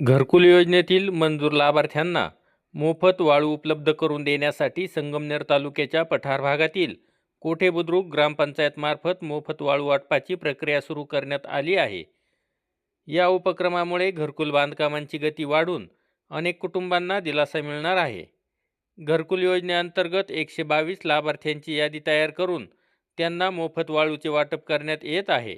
घरकुल योजनेतील मंजूर लाभार्थ्यांना मोफत वाळू उपलब्ध करून देण्यासाठी संगमनेर तालुक्याच्या पठार भागातील कोठे बुद्रुक ग्रामपंचायतमार्फत मोफत वाळू वाटपाची प्रक्रिया सुरू करण्यात आली आहे. या उपक्रमामुळे घरकुल बांधकामांची गती वाढून अनेक कुटुंबांना दिलासा मिळणार आहे. घरकुल योजनेअंतर्गत एकशे बावीस लाभार्थ्यांची यादी तयार करून त्यांना मोफत वाळूचे वाटप करण्यात येत आहे.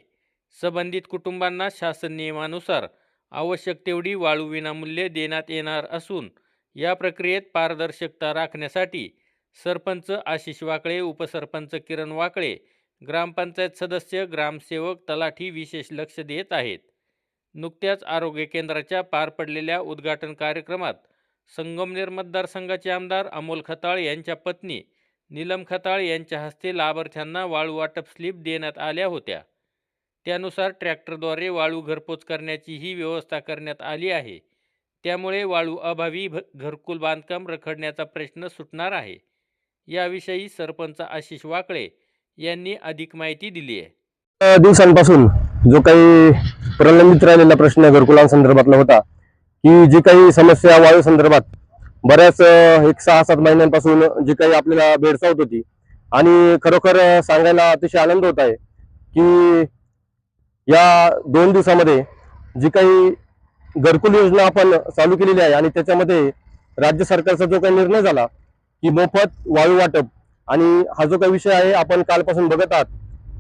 संबंधित कुटुंबांना शासन नियमानुसार आवश्यक तेवढी वाळू विनामूल्य देण्यात येणार असून या प्रक्रियेत पारदर्शकता राखण्यासाठी सरपंच आशिष वाकळे उपसरपंच किरण वाकळे ग्रामपंचायत सदस्य ग्रामसेवक तलाठी विशेष लक्ष देत आहेत. नुकत्याच आरोग्य केंद्राच्या पार पडलेल्या उद्घाटन कार्यक्रमात संगमनेर मतदारसंघाचे आमदार अमोल खताळ यांच्या पत्नी नीलम खताळ यांच्या हस्ते लाभार्थ्यांना वाळू वाटप स्लिप देण्यात आल्या होत्या. त्यानुसार ट्रॅक्टरद्वारे वाळू घरपोच करण्याची ही व्यवस्था करण्यात आली आहे. त्यामुळे वाळू अभावी भ घरकुल बांधकाम रखडण्याचा प्रश्न सुटणार आहे. याविषयी सरपंच आशिष वाकळे यांनी अधिक माहिती दिली आहे. दिवसांपासून जो काही प्रलंबित राहिलेला प्रश्न घरकुलांसंदर्भातला होता की जी काही समस्या वाळू संदर्भात बऱ्याच एक सहा सात महिन्यांपासून जी काही आपल्याला भेडसावत होती आणि खरोखर सांगायला अतिशय आनंद होत आहे की या दोन दिवसामध्ये जी काही घरकुल योजना आपण चालू केलेली आहे आणि त्याच्यामध्ये राज्य सरकारचा जो काही निर्णय झाला की मोफत वायू वाटप आणि हा जो काही विषय आहे आपण कालपासून बघत आहात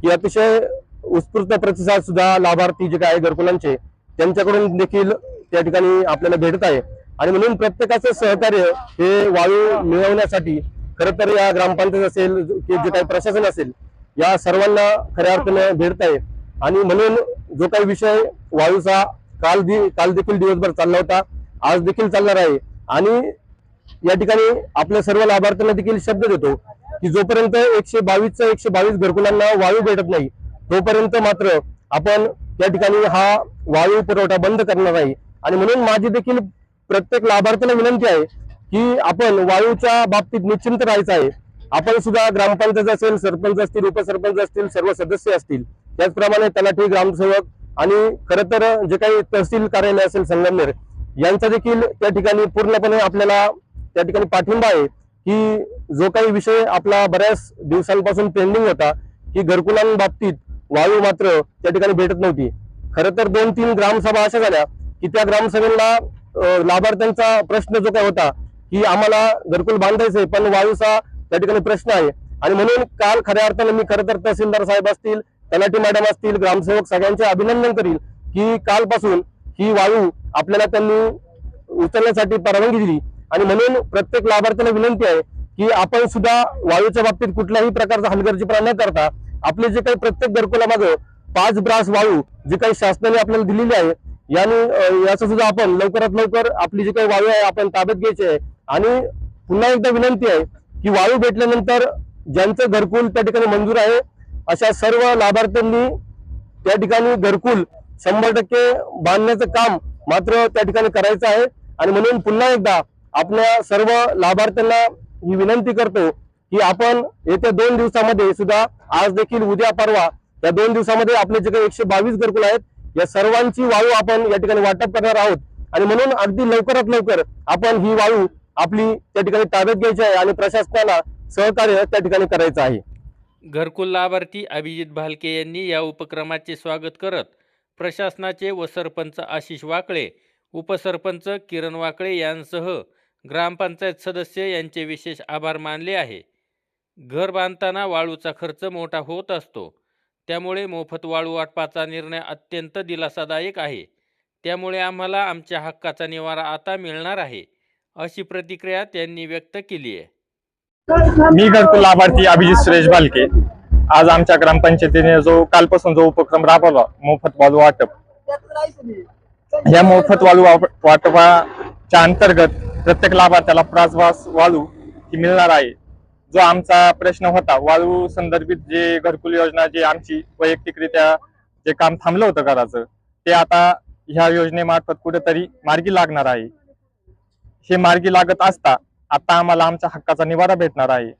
की अतिशय उत्स्फूर्त प्रतिसाद सुद्धा लाभार्थी जे काय आहे घरकुलांचे त्यांच्याकडून देखील त्या ठिकाणी आपल्याला भेटत आहे. आणि म्हणून प्रत्येकाचं सहकार्य हे वायू मिळवण्यासाठी खरं तर या ग्रामपंचायत असेल की जे काही प्रशासन असेल या सर्वांना खऱ्या अर्थाने भेटत आहे. आणि म्हणून जो काही विषय वायूचा काल दि काल देखील दिवसभर चालला होता आज देखील चालणार आहे. आणि या ठिकाणी आपल्या सर्व लाभार्थ्यांना देखील शब्द देतो की जोपर्यंत एकशे बावीसच्या एकशे बावीस घरकुलांना वायू भेटत नाही तोपर्यंत मात्र आपण या ठिकाणी हा वायू पुरवठा बंद करणार आहे. आणि म्हणून माझी देखील प्रत्येक लाभार्थ्याला विनंती आहे की आपण वायूच्या बाबतीत निश्चिंत राहायचं आहे. आपण सुद्धा ग्रामपंचायत असेल सरपंच असतील उपसरपंच असतील सर्व सदस्य असतील. त्याचप्रमाणे तलाठी ग्रामसेवक आणि खरं तर जे काही तहसील कार्यालय असेल संगमनेर यांचा देखील त्या ठिकाणी पूर्णपणे आपल्याला त्या ठिकाणी पाठिंबा आहे की जो काही विषय आपला बऱ्याच दिवसांपासून पेंडिंग होता की घरकुलांबाबतीत वायू मात्र त्या ठिकाणी भेटत नव्हती. खरं तर दोन तीन ग्रामसभा अशा झाल्या की त्या ग्रामसभेला लाभार्थ्यांचा प्रश्न जो काय होता की आम्हाला घरकुल बांधायचंय पण वायूचा त्या ठिकाणी प्रश्न आहे. आणि म्हणून काल खऱ्या अर्थाने मी खरं तर तहसीलदार साहेब असतील तलाठी मॅडम असतील ग्रामसेवक सगळ्यांचे अभिनंदन करील की कालपासून ही वायू आपल्याला त्यांनी उचलण्यासाठी परवानगी दिली. आणि म्हणून प्रत्येक लाभार्थ्याला विनंती आहे की आपण सुद्धा वायूच्या बाबतीत कुठल्याही प्रकारचा हलगर्जीपणा न करता आपले जे काही प्रत्येक घरकुलामागं पाच ब्रास वायू जी काही शासनाने आपल्याला दिलेली आहे याने याचं सुद्धा आपण लवकरात लवकर आपली जी काही वायू आहे आपण ताब्यात घ्यायची आहे. आणि पुन्हा एकदा विनंती आहे की वायू भेटल्यानंतर ज्यांचं घरकुल त्या ठिकाणी मंजूर आहे अशा सर्व लाभार्थ्यांनी त्या ठिकाणी घरकुल शंभर टक्के बांधण्याचं काम मात्र त्या ठिकाणी करायचं आहे. आणि म्हणून पुन्हा एकदा आपल्या सर्व लाभार्थ्यांना ही विनंती करतो की आपण येत्या दोन दिवसामध्ये सुद्धा आज देखील उद्या परवा या दोन दिवसामध्ये आपले जे काही एकशे बावीस घरकुल आहेत या सर्वांची वाळू आपण या ठिकाणी वाटप करणार आहोत. आणि म्हणून अगदी लवकरात लवकर आपण ही वाळू आपली त्या ठिकाणी ताब्यात घ्यायची आहे आणि प्रशासनाला सहकार्य त्या ठिकाणी करायचं आहे. घरकुल लाभार्थी अभिजित भालके यांनी या उपक्रमाचे स्वागत करत प्रशासनाचे व सरपंच आशिष वाकळे उपसरपंच किरण वाकळे यांसह ग्रामपंचायत सदस्य यांचे विशेष आभार मानले आहे. घर बांधताना वाळूचा खर्च मोठा होत असतो. त्यामुळे मोफत वाळू वाटपाचा निर्णय अत्यंत दिलासादायक आहे. त्यामुळे आम्हाला आमच्या हक्काचा निवारा आता मिळणार आहे अशी प्रतिक्रिया त्यांनी व्यक्त केली आहे. मी घरकुल लाभार्थी अभिजित सुरेश बालके. आज आमच्या ग्रामपंचायतीने जो कालपासून जो उपक्रम राबवला मोफत वाळू वाटप. या मोफत वाळू वाटपाच्या अंतर्गत प्रत्येक लाभार्थ्याला प्रासवास वाळू ही मिळणार आहे. जो आमचा प्रश्न होता वाळू संदर्भित जे घरकुल योजना जे आमची वैयक्तिकरित्या जे काम थांबलं होतं घराचं ते आता ह्या योजनेमार्फत कुठेतरी मार्गी लागणार आहे. हे मार्गी लागत असता आता आम्हाला आमच्या हक्काचा निवारा भेटणार आहे.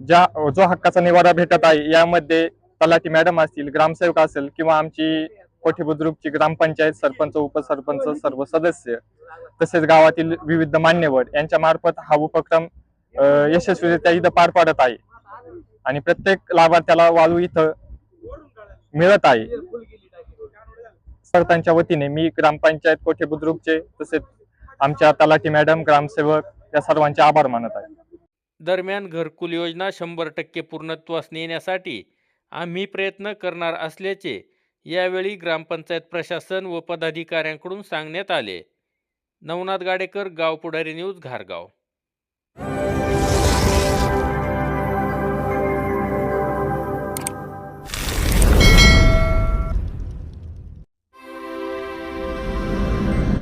ज्या जो हक्काचा निवारा भेटत आहे यामध्ये तलाठी मॅडम असतील ग्रामसेवक असेल किंवा आमची कोठी बुद्रुकची ग्रामपंचायत सरपंच उपसरपंच सर्व सदस्य तसेच गावातील विविध मान्यवर यांच्या मार्फत हा उपक्रम यशस्वीरित्या इथं पार पाडत आहे. आणि प्रत्येक लाभार्थ्याला वाळू इथं मिळत आहे. सरपंचांच्या वतीने मी ग्रामपंचायत कोठे बुद्रुकचे तसेच आमच्या तलाठी मॅडम ग्रामसेवक या सर्वांचे आभार मानत आहे. दरम्यान घरकुल योजना शंभर टक्के पूर्णत्वास नेण्यासाठी आम्ही प्रयत्न करणार असल्याचे यावेळी ग्रामपंचायत प्रशासन व पदाधिकाऱ्यांकडून सांगण्यात आले. नवनाथ गाडेकर गाव पुढारी न्यूज घारगाव.